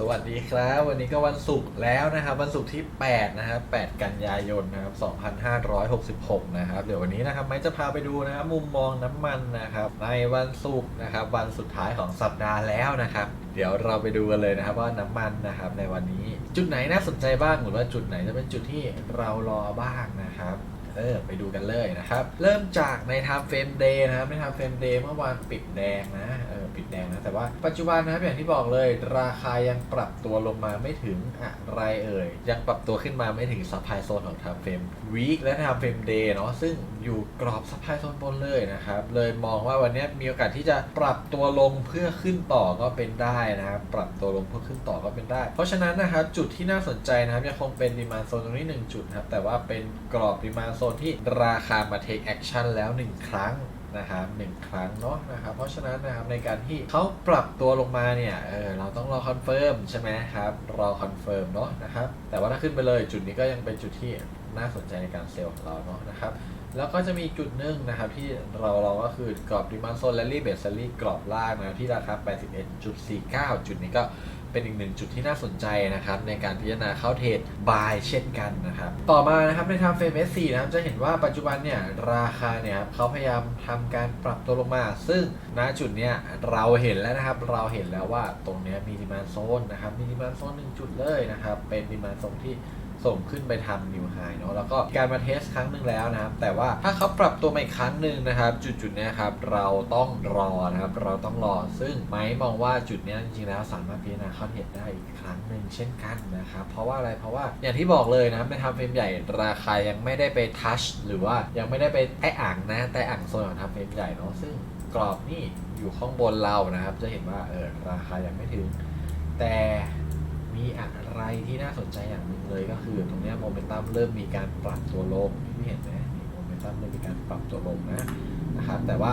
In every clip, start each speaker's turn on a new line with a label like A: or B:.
A: สวัสดีครับ วันนี้ก็วันศุกร์แล้วนะครับ วันศุกร์ที่ 8 นะครับ 8 กันยายนนะครับ 2566 นะครับ เดี๋ยววันนี้นะครับไม้จะพาไปดูนะครับมุมมองน้ำมันนะครับ ในวันศุกร์นะครับ วันสุดท้ายของสัปดาห์แล้วนะครับ เดี๋ยวเราไปดูกันเลยนะครับว่าน้ำมันนะครับในวันนี้จุดไหนน่าสนใจบ้างหรือว่าจุดไหนจะเป็นจุดที่เรารอบ้างนะครับเออไปดูกันเลยนะครับ เริ่มจากใน time frame day นะครับใน time frame day เมื่อวานปิดแดงนะเอ ปิดแดงนะ แต่ว่าปัจจุบันนะครับอย่างที่บอกเลย ราคายังปรับตัวลงมาไม่ถึงอะไรเอ่ย ยังปรับตัวขึ้นมาไม่ถึง supply zone ของ time frame week และ time frame day เนาะซึ่งอยู่กรอบ supply zone บนเลยนะครับ เลยมองว่าวันนี้มีโอกาสที่จะปรับตัวลงเพื่อขึ้นต่อก็เป็นได้นะครับปรับตัวลงเพื่อขึ้นต่อก็เป็นได้ เพราะฉะนั้นนะครับจุดที่น่าสนใจนะครับยังคงเป็น demand zone ตรงนี้ 1 จุดนะครับแต่ว่าเป็นกรอบ demand zone ที่ราคามา take action แล้ว 1 ครั้ง นะครับหนึ่งครั้งเนาะนะครับเพราะฉะนั้นนะครับในการที่เขาปรับตัวลงมาเนี่ยเออเราต้องรอคอนเฟิร์มใช่ไหมครับรอคอนเฟิร์มเนาะนะครับแต่ว่าถ้าขึ้นไปเลยจุดนี้ก็ยังเป็นจุดที่น่าสนใจในการเซลล์ของเราเนาะนะครับ แล้วก็จะมีจุดหนึ่งนะครับที่เราลองก็คือกรอบ demand zone rally base rally กรอบล่างนะที่ราคา 81.49 จุดนี้ก็เป็นอีกหนึ่งจุดที่น่าสนใจนะครับในการพิจารณาเข้าเทรด buy เช่นกันนะครับต่อมานะครับในทางเฟรม S4 นะครับจะเห็นว่าปัจจุบันเนี่ยราคาเนี่ยครับเขาพยายามทำการปรับตัวลงมา ซึ่งณจุดเนี้ยเราเห็นแล้วนะครับเราเห็นแล้วว่าตรงเนี้ยมี demand zone นะครับมี demand zone หนึ่งจุดเลยนะครับเป็น demand zone ที่ ส่งขึ้นไปทำนิวไฮเนาะแล้วก็การมาเทสครั้งหนึ่งแล้วนะครับ แต่ว่าถ้าเขาปรับตัวมาอีกครั้งหนึ่งนะครับ จุดๆเนี้ยครับเราต้องรอนะครับ เราต้องรอซึ่งไม้มองว่าจุดเนี้ยจริงๆแล้วสามารถพิจารณาเข้าเทรดได้อีกครั้งหนึ่งเช่นกันนะครับ เพราะว่าอะไรเพราะว่าอย่างที่บอกเลยนะในทำเฟรมใหญ่ราคายังไม่ได้ไปทัชหรือว่ายังไม่ได้ไปแตะอ่างนะแตะอ่างโซนของทำเฟรมใหญ่เนาะซึ่งกรอบนี่อยู่ข้างบนเรานะครับ จะเห็นว่าเออราคายังไม่ถึง แต่ มีอะไรที่น่าสนใจอย่างหนึ่งเลยก็คือ ตรงนี้โมเมนตัมเริ่มมีการปรับตัวลงที่เห็นไหมโมเมนตัมเริ่มมีการปรับตัวลงนะนะครับแต่ว่า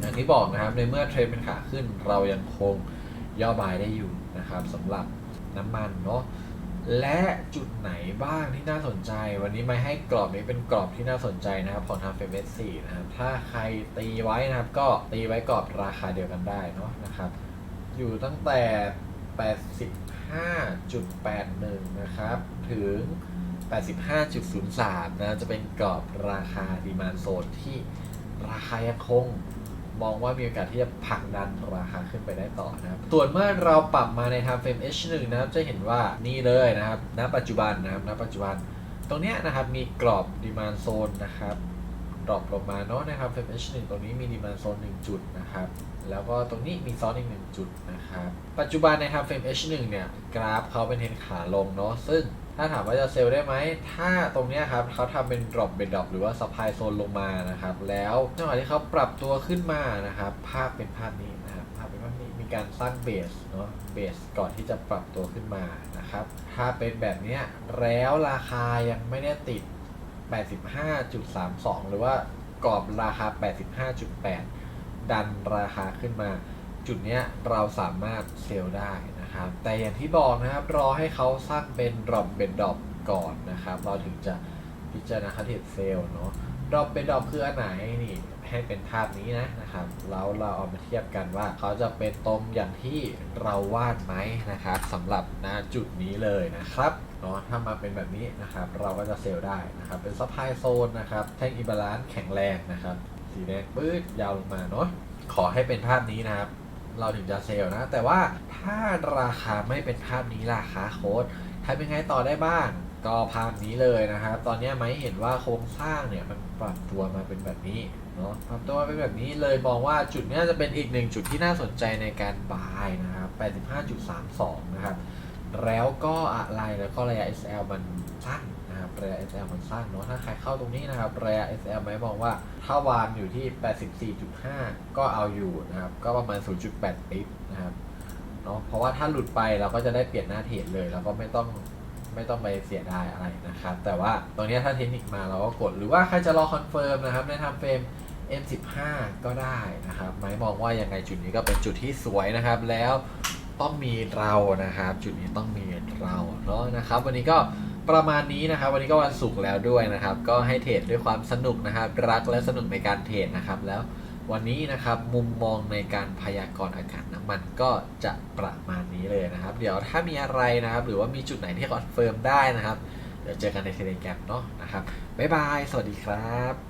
A: อย่างที่บอกนะครับในเมื่อเทรนเป็นขาขึ้นเรายังคงย่อบายได้อยู่นะครับสำหรับน้ำมันเนาะและจุดไหนบ้างที่น่าสนใจ วันนี้ไม่ให้กรอบนี้เป็นกรอบที่น่าสนใจนะครับของทางเฟมเอสนะครับถ้าใครตีไว้นะครับ ก็ตีไว้กรอบราคาเดียวกันได้เนาะนะครับ อยู่ตั้งแต่ 85.81 นะครับ ถึง 85.03 นะ จะเป็นกรอบราคาดีมานโซนที่ราคายังคงมองว่ามีโอกาสที่จะผลักดันราคาขึ้นไปได้ต่อนะครับ ส่วนเมื่อเราปรับมาใน time frame H1 นะครับ จะเห็นว่านี่เลยนะครับ ณ ปัจจุบันนะครับ ณ ปัจจุบัน ตรงเนี้ยนะครับ มีกรอบ demand zone นะครับ ดรอปลงมาเนาะนะครับ frame H1 ตรงนี้มี demand zone 1จุดนะครับ แล้วก็ตรงนี้มีซ้อนอีก1จุดนะครับ ปัจจุบันใน time frame H1 เนี่ย กราฟเขาเป็นเทรนขาลงเนาะ ซึ่งถ้าถามว่าจะเซลล์ได้ไหม ถ้าตรงเนี้ยครับเขาทำเป็น drop เป็น drop หรือว่า supply zone ลงมานะครับ แล้วจังหวะที่เขาปรับตัวขึ้นมานะครับ ภาพเป็นภาพนี้นะครับ ภาพเป็นภาพนี้มีการสร้างเบสเนาะ เบสก่อนที่จะปรับตัวขึ้นมานะครับ ถ้าเป็นแบบนี้แล้วราคายังไม่ได้ติด 85.32 หรือว่ากรอบราคา 85.8 ดันราคาขึ้นมา จุดเนี้ยเราสามารถเซลล์ได้นะครับ แต่อย่างที่บอกนะครับ รอให้เขาสร้างเป็นดรอปเป็นดรอปก่อนนะครับ เราถึงจะพิจารณาคาเทรดเซลล์เนาะ ดรอปเป็นดรอปคืออันไหนนี่ให้เป็นภาพนี้นะนะครับแล้วเราเอามาเทียบกันว่าเขาจะเป็นตรงอย่างที่เราวาดไหมนะครับสำหรับณจุดนี้เลยนะครับเนาะถ้ามาเป็นแบบนี้นะครับ เราก็จะเซลได้นะครับ เป็นซัพพลายโซนนะครับ แท่งอิบาลานซ์แข็งแรงนะครับ สีแดงปื๊ดยาวลงมาเนาะขอให้เป็นภาพนี้นะครับ เราถึงจะเซลนะ แต่ว่าถ้าราคาไม่เป็นภาพนี้ราคาโค้ดทำยังไงต่อได้บ้าง ก็ภาพนี้เลยนะครับ ตอนนี้ไม่เห็นว่าโครงสร้างเนี่ยมันปรับตัวมาเป็นแบบนี้เนาะปรับตัวมาเป็นแบบนี้เลยมองว่าจุดนี้จะเป็นอีกหนึ่งจุดที่น่าสนใจในการบายนะครับ 85.32 นะครับ แล้วก็อะไรแล้วก็ระยะ SL มันสั้นนะครับระยะ SL มันสั้นเนาะ ถ้าใครเข้าตรงนี้นะครับระยะ SL ไม่มองว่าถ้าวางอยู่ที่ 84.5 ก็เอาอยู่นะครับ ก็ประมาณ 0.8ปิ๊นะครับ เนาะ เพราะว่าถ้าหลุดไปเราก็จะได้เปลี่ยนหน้าเทรดเลย แล้วก็ไม่ต้อง ไม่ต้องไปเสียดายอะไรนะครับ แต่ว่าตรงนี้ถ้าเทคนิคมาเราก็กด หรือว่าใครจะรอคอนเฟิร์มนะครับในทำเฟรม M15 ก็ได้นะครับไม้มองว่ายังไงจุดนี้ก็เป็นจุดที่สวยนะครับ แล้วต้องมีเรานะครับ จุดนี้ต้องมีเราเนาะนะครับ วันนี้ก็ประมาณนี้นะครับ วันนี้ก็วันศุกร์แล้วด้วยนะครับ ก็ให้เทรดด้วยความสนุกนะครับ รักและสนุกในการเทรดนะครับแล้ว วันนี้นะครับมุมมองในการพยากรณ์อากาศน้ำมันก็จะประมาณนี้เลยนะครับ เดี๋ยวถ้ามีอะไรนะครับ หรือว่ามีจุดไหนที่คอนเฟิร์มได้นะครับ เดี๋ยวเจอกันในเทเลแกรมเนาะนะครับบ๊ายบาย สวัสดีครับ